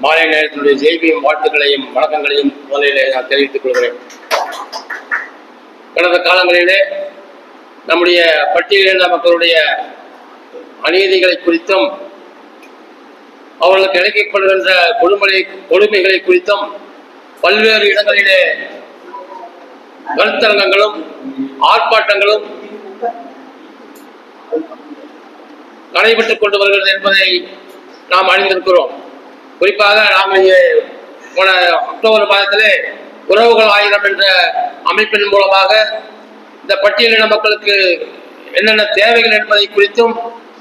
மாலை நேரத்தினுடைய செய்தியும் வாழ்த்துக்களையும் வணக்கங்களையும் முதலிலே நான் தெரிவித்துக் கொள்கிறேன். கடந்த காலங்களிலே நம்முடைய பட்டியலின மக்களுடைய அநீதிகளை குறித்தும் அவர்களுக்கு இழைக்கப்படுகின்ற கொடுமலை கொடுமைகளை குறித்தும் பல்வேறு இடங்களிலே கருத்தரங்கங்களும் ஆர்ப்பாட்டங்களும் நடைபெற்றுக் கொண்டு வருகிறது என்பதை நாம் அறிந்திருக்கிறோம். குறிப்பாக நாம் இங்கே போன அக்டோபர் மாதத்திலே உறவுகள் ஆயிரம் என்ற அமைப்பின் மூலமாக இந்த பட்டியலின மக்களுக்கு என்னென்ன தேவைகள் என்பதை குறித்தும்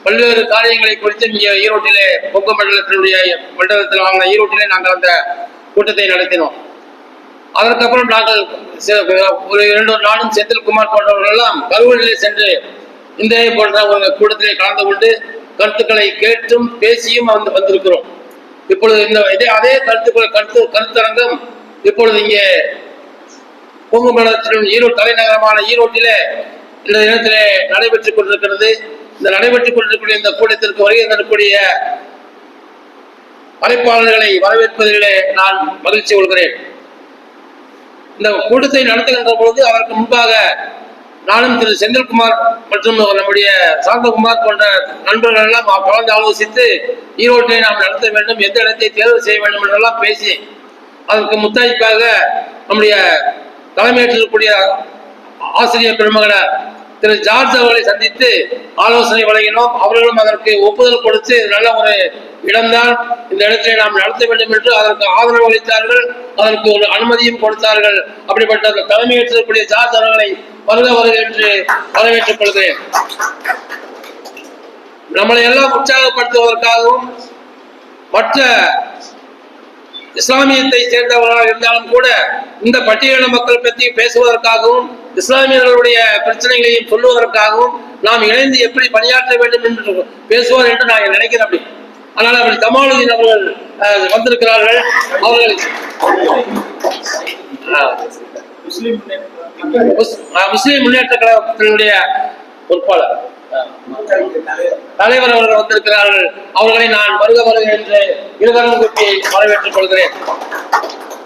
பல்வேறு காரியங்களை குறித்தும் இங்கே ஈரோட்டிலே பொங்கு மண்டலத்தினுடைய மண்டலத்தில் வாங்கின ஈரோட்டிலே நாங்கள் அந்த கூட்டத்தை நடத்தினோம். அதற்கப்புறம் நாங்கள் ஒரு இரண்டு ஒரு நாளும் செந்தில்குமார் போன்றவர்கள் எல்லாம் கருவூரிலே சென்று இந்த போன்ற ஒரு கூட்டத்திலே கலந்து கொண்டு கருத்துக்களை கேட்டும் பேசியும் வந்து வந்திருக்கிறோம். இப்பொழுது இந்த இதே அதே கருத்துக்கள் கருத்து கருத்தரங்கம் இப்பொழுது இங்கே கொங்கு ஈரோடு தலைநகரமான ஈரோட்டிலே இந்த தினத்திலே நடைபெற்றுக் கொண்டிருக்கிறது. இந்த நடைபெற்றுக் கொண்டிருக்கக்கூடிய இந்த கூட்டத்திற்கு வருகை தரக்கூடிய அழைப்பாளர்களை வரவேற்பதிலே நான் மகிழ்ச்சி கொள்கிறேன். இந்த கூட்டத்தை நடத்துகின்ற பொழுது அதற்கு முன்பாக நானும் திரு செந்தில்குமார் மற்றும் நம்முடைய சாந்தகுமார் போன்ற நண்பர்கள் எல்லாம் கலந்து ஆலோசித்து ஈரோட்டை நாம் நடத்த வேண்டும் எந்த இடத்தை தேர்வு செய்ய வேண்டும் என்றெல்லாம் பேசி அதற்கு முத்தாய்ப்பாக நம்முடைய தலைமையேற்றிருக்கக்கூடிய ஆசிரியர் பெருமகளை திரு ஜார்ஜ் அவர்களை சந்தித்து ஆலோசனை வழங்கினோம். அவர்களும் அதற்கு ஒப்புதல் கொடுத்து நல்ல ஒரு இடம்தான் இந்த இடத்தை நாம் நடத்த வேண்டும் என்று அதற்கு ஆதரவு அளித்தார்கள். அதற்கு ஒரு அனுமதியும் கொடுத்தார்கள். அப்படிப்பட்ட அந்த தலைமையேற்றக்கூடிய ஜார்ஜ் அவர்களை வருக வருக என்று வரவேற்றுக் கொள்கிறேன். நம்மளை எல்லாம் உற்சாகப்படுத்துவதற்காகவும் மற்ற இஸ்லாமியத்தை சேர்ந்தவர்களாக இருந்தாலும் கூட இந்த பட்டியலின மக்கள் பற்றி பேசுவதற்காகவும் இஸ்லாமியர்களுடைய பிரச்சனைகளையும் சொல்லுவதற்காகவும் நாம் இணைந்து எப்படி பணியாற்ற வேண்டும் என்று பேசுவார் என்று நான் நினைக்கிறேன் அப்படி. ஆனால் அவர்கள் கமாலுதீன் அவர்கள் அஹ், வந்திருக்கிறார்கள். அவர்கள் அஹ், முஸ்லிம் முன்னேற்ற கழகத்தினுடைய பொறுப்பாளர். தலைவர் அவர்கள் வந்திருக்கிறார்கள். அவர்களை நான் வருக வருக என்று இருவரும் கூட்டி வரவேற்றுக் கொள்கிறேன்.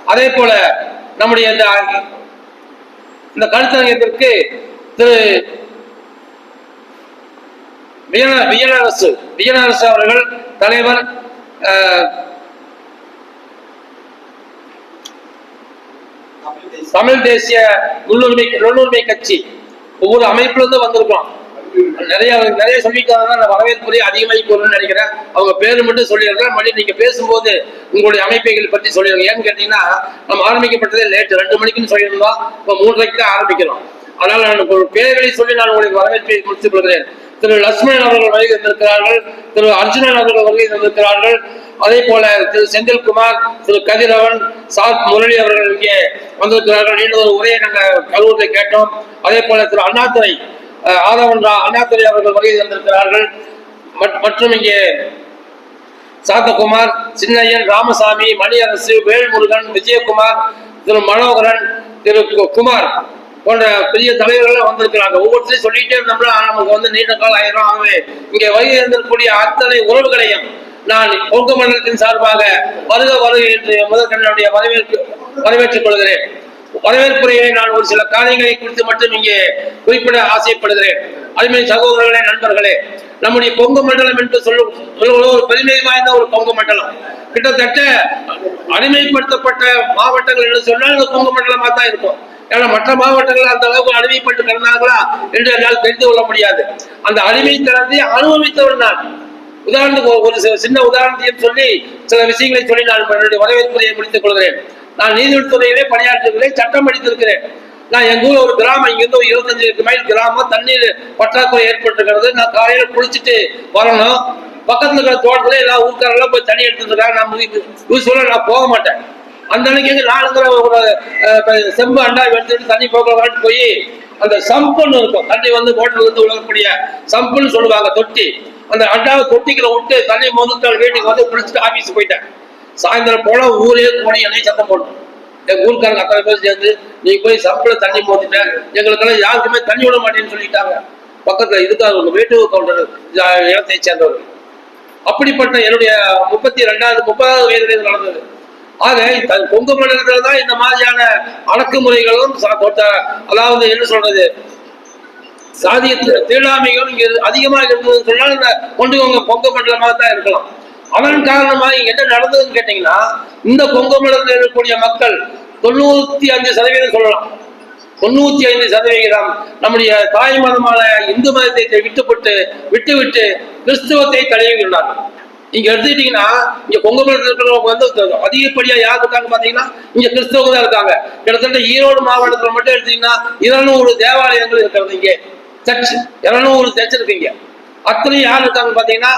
அதே போல நம்முடைய இந்த இந்த கருத்தரங்கத்திற்கு திரு வியனரசு விஜயனரசு அவர்கள் தலைவர் அஹ், தமிழ் தேசிய உள்ளுரிமை உள்ளுரிமை நுண்ணுரிமை கட்சி. ஒவ்வொரு அமைப்புல இருந்து வந்திருக்கோம் நிறைய நிறைய சொல்லிட்டாங்க நான் வரவேற்புரையை அதிகமாகி நினைக்கிறேன். அவங்க பேரு மட்டும் சொல்லிடுறேன். மறுபடியும் நீங்க பேசும்போது உங்களுடைய அமைப்புகள் பற்றி சொல்லிடுங்க. ஏன்னு கேட்டீங்கன்னா நம்ம ஆரம்பிக்கப்பட்டதே லேட்டு ரெண்டு மணிக்குன்னு சொல்லியிருந்தோம். இப்போ மூன்றரைக்கு தான் ஆரம்பிக்கிறோம். அதனால நான் ஒரு பேர்களை சொல்லி நான் உங்களுக்கு வரவேற்பை முடித்துக் கொள்கிறேன். திரு லட்சுமணன் அவர்கள் வருகை தந்திருக்கிறார்கள். திரு அர்ஜுனன் அவர்கள் வருகை தந்திருக்கிறார்கள். அதே போல திரு செந்தில்குமார் திரு கதிரவன் சாத் முரளி அவர்கள் இங்கே வந்திருக்கிறார்கள். நீண்ட ஒரு உரையை நாங்கள் கரூரில் கேட்டோம். அதே போல திரு அண்ணாதுரை ஆதவன் ரா அண்ணாதுரை அவர்கள் வருகை தந்திருக்கிறார்கள். மற்றும் இங்கே சாந்தகுமார் சின்னையன் ராமசாமி மணியரசு வேல்முருகன் விஜயகுமார் திரு மனோகரன் திரு குமார் போன்ற பெரிய தலைவர்கள் வந்திருக்கிறாங்க. ஒவ்வொருத்தரையும் சொல்லிட்டே இருந்தோம்னா நமக்கு வந்து நீண்ட காலம் ஆயிரம். ஆகவே இங்கே வருகை இருந்திருக்கக்கூடிய அத்தனை உறவுகளையும் நான் கொங்கு மண்டலத்தின் சார்பாக வருக வருக என்று முதற்கண்ணுடைய வரவேற்பு வரவேற்றுக் கொள்கிறேன். வரவேற்புரையை நான் ஒரு சில காரியங்களை குறித்து மட்டும் இங்கே குறிப்பிட ஆசைப்படுகிறேன். அதுமாரி சகோதரர்களே நண்பர்களே நம்முடைய கொங்கு மண்டலம் என்று சொல்லும் ஒரு பெருமை வாய்ந்த ஒரு கொங்கு மண்டலம். கிட்டத்தட்ட அடிமைப்படுத்தப்பட்ட மாவட்டங்கள் என்று சொன்னால் அது கொங்கு மண்டலமா தான் இருக்கும். ஏன்னா மற்ற மாவட்டங்கள் அந்த அளவுக்கு அடிமைப்பட்டு கிடந்தார்களா என்று என்னால் தெரிந்து கொள்ள முடியாது. அந்த அடிமைத்தனத்தை அனுபவித்தவன் நான். உதாரணத்துக்கு ஒரு- சின்ன உதாரணத்தையும் சொல்லி சில விஷயங்களை சொல்லி நான் என்னுடைய வரவேற்புரையை முடித்துக் கொள்கிறேன். நான் நீதித்துறையிலே பணியாற்றுகிறேன் சட்டம் படித்திருக்கிறேன். நான் எங்க ஊர் ஒரு கிராமம் இங்கிருந்து ஒரு இருபத்தஞ்சு மைல் கிராமம் தண்ணீர் பற்றாக்குறை ஏற்பட்டிருக்கிறது. நான் காலையில குளிச்சுட்டு வரணும். பக்கத்துல இருக்கிற தோட்டத்துல எல்லா ஊருக்காரெல்லாம் போய் தண்ணி எடுத்துட்டு இருக்காங்க. நான் சொல்ல நான் போக மாட்டேன். அந்த அன்னைக்கு எங்க நானுங்கிற ஒரு செம்பு அண்டா எடுத்துட்டு தண்ணி போக்க போய் அந்த சம்புன்னு இருக்கும். தண்ணி வந்து ஹோட்டல் இருந்து உழகக்கூடிய சம்புன்னு சொல்லுவாங்க தொட்டி. அந்த அண்டாவை தொட்டிக்குள்ள விட்டு தண்ணி மொதத்தால் வீட்டுக்கு வந்து குளிச்சுட்டு ஆபீஸ் போயிட்டேன். சாயந்தரம் போல ஊரே கோணி என்னை சத்தம் போடணும் எங்க ஊருக்காரங்க அத்தனை பேர் சேர்ந்து நீ போய் சம்பிள தண்ணி போட்டுட்டேன் எங்களுக்கெல்லாம் யாருக்குமே தண்ணி விட மாட்டேன்னு சொல்லிட்டாங்க. பக்கத்துல இதுக்காக ஒரு வேட்டுவ கவுண்டர் இடத்தை சேர்ந்தவர் அப்படிப்பட்ட என்னுடைய முப்பத்தி ரெண்டாவது முப்பதாவது வயதுல இது நடந்தது. ஆக த- கொங்கு மண்டலத்துல தான் இந்த மாதிரியான அடக்குமுறைகளும் அதாவது என்ன சொல்றது சாதிய தீழாமைகளும் இங்க அதிகமாக இருந்ததுன்னு சொன்னால் இந்த கொண்டு கொங்கு மண்டலமாக தான் இருக்கலாம். அதன் காரணமாக இங்க என்ன நடந்ததுன்னு கேட்டீங்கன்னா இந்த கொங்கு மண்டலத்தில் இருக்கக்கூடிய மக்கள் தொண்ணூத்தி அஞ்சு சதவீதம் சொல்லலாம். தொண்ணூத்தி ஐந்து சதவிகிதம் நம்முடைய தாய் மதமான இந்து மதத்தை விட்டுப்பட்டு விட்டு விட்டு கிறிஸ்துவத்தை தழுவியுள்ளார்கள். இங்க எடுத்துக்கிட்டீங்கன்னா இங்க கொங்கு மண்டலத்தில் இருக்கிறவங்க வந்து அதிகப்படியா யார் இருக்காங்க பாத்தீங்கன்னா இங்க கிறிஸ்தவங்க தான் இருக்காங்க. கிட்டத்தட்ட ஈரோடு மாவட்டத்துல மட்டும் எடுத்தீங்கன்னா இருநூறு தேவாலயங்கள் இருக்கிறது இங்கே. சர்ச் இருநூறு சர்ச் இருக்குங்க அத்தனை யார் இருக்காங்க பாத்தீங்கன்னா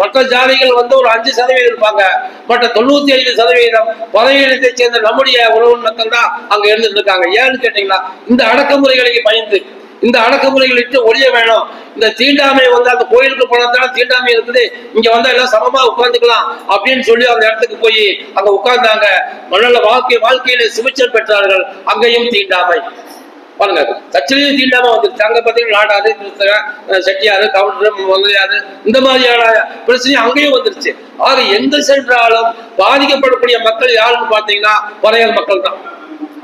மற்ற ஜாதிகள் வந்து ஒரு அஞ்சு சதவீதம் இருப்பாங்க. மற்ற தொண்ணூத்தி ஐந்து சதவீதம் பதவியிடத்தை சேர்ந்த நம்முடைய உறவு மக்கள் தான் அங்க இருந்துட்டு இருக்காங்க ஏன்னு கேட்டீங்கன்னா இந்த அடக்குமுறைகளுக்கு பயந்து இந்த அடக்குமுறைகளை விட்டு ஒழிய வேணும். இந்த தீண்டாமை வந்து அந்த கோயிலுக்கு போனதால தீண்டாமை இருக்குது. இங்க வந்தா எல்லாம் சமமா உட்கார்ந்துக்கலாம் அப்படின்னு சொல்லி அந்த இடத்துக்கு போய் அங்க உட்கார்ந்தாங்க. மணல வாழ்க்கை வாழ்க்கையில சுமிச்சல் பெற்றார்கள். அங்கேயும் தீண்டாமை. பாருங்க. கட்சியிலையும் தீண்டாம வந்துருச்சு. அங்க பாத்தீங்கன்னா நாடாரு செட்டியாரு கவுண்டர் முதலியாரு இந்த மாதிரியான பிரச்சனையும் அங்கேயும் வந்துருச்சு. ஆக எங்க சென்றாலும் பாதிக்கப்படக்கூடிய மக்கள் யாருன்னு பாத்தீங்கன்னா பறையல் மக்கள் தான்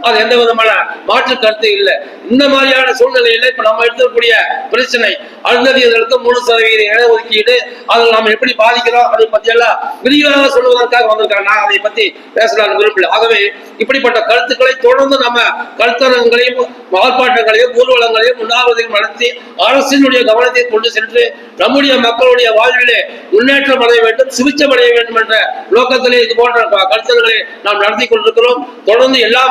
அது எந்த விதமான மாற்று கருத்து இல்லை. இந்த மாதிரியான சூழ்நிலையில இப்ப நம்ம எடுத்துக்கூடிய பிரச்சனை அருந்ததியர்களுக்கு மூணு சதவீத இடஒதுக்கீடு அதில் நாம் எப்படி பாதிக்கிறோம் அதை பத்தி எல்லாம் விரிவாக சொல்வதற்காக வந்திருக்காங்க. நான் அதை பத்தி பேசலாம் விரும்பல. ஆகவே இப்படிப்பட்ட கருத்துக்களை தொடர்ந்து நம்ம கருத்தரங்களையும் ஆர்ப்பாட்டங்களையும் ஊர்வலங்களையும் உண்ணாவிரதையும் நடத்தி அரசினுடைய கவனத்தை கொண்டு சென்று நம்முடைய மக்களுடைய வாழ்விலே முன்னேற்றம் அடைய வேண்டும் சிகிச்சை அடைய வேண்டும் என்ற நோக்கத்திலே இது போன்ற க- கருத்தரங்களை நாம் நடத்தி கொண்டிருக்கிறோம். தொடர்ந்து எல்லா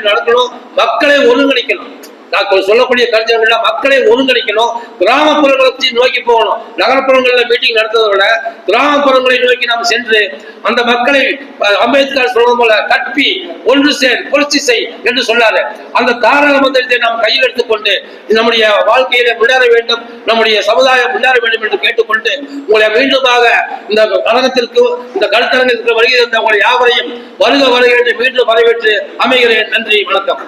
நடக்கணும் மக்களை ஒருங்கிணைக்கணும். நான் சொல்லக்கூடிய கருத்துக்கள் மக்களை ஒருங்கிணைக்கணும். கிராமப்புறங்களை நோக்கி போகணும். நகர்ப்புறங்களில் மீட்டிங் நடத்துவதை விட கிராமப்புறங்களை நோக்கி நாம் சென்று அந்த மக்களை அஹ், அம்பேத்கர் சொல்வது போல கற்பி ஒன்று சேர் புரட்சி செய் என்று சொன்னாரு. அந்த தாரக மந்திரத்தை நாம் கையில் எடுத்துக்கொண்டு நம்முடைய வாழ்க்கையில முன்னேற வேண்டும் நம்முடைய சமுதாயம் முன்னேற வேண்டும் என்று கேட்டுக்கொண்டு உங்களை மீண்டுமாக இந்த கழகத்திற்கு இந்த கருத்தரங்கத்திற்கு வருகிற உங்களை யாவரையும் வருக வருக என்று மீண்டும் வரவேற்று அமைகிறேன். நன்றி வணக்கம்.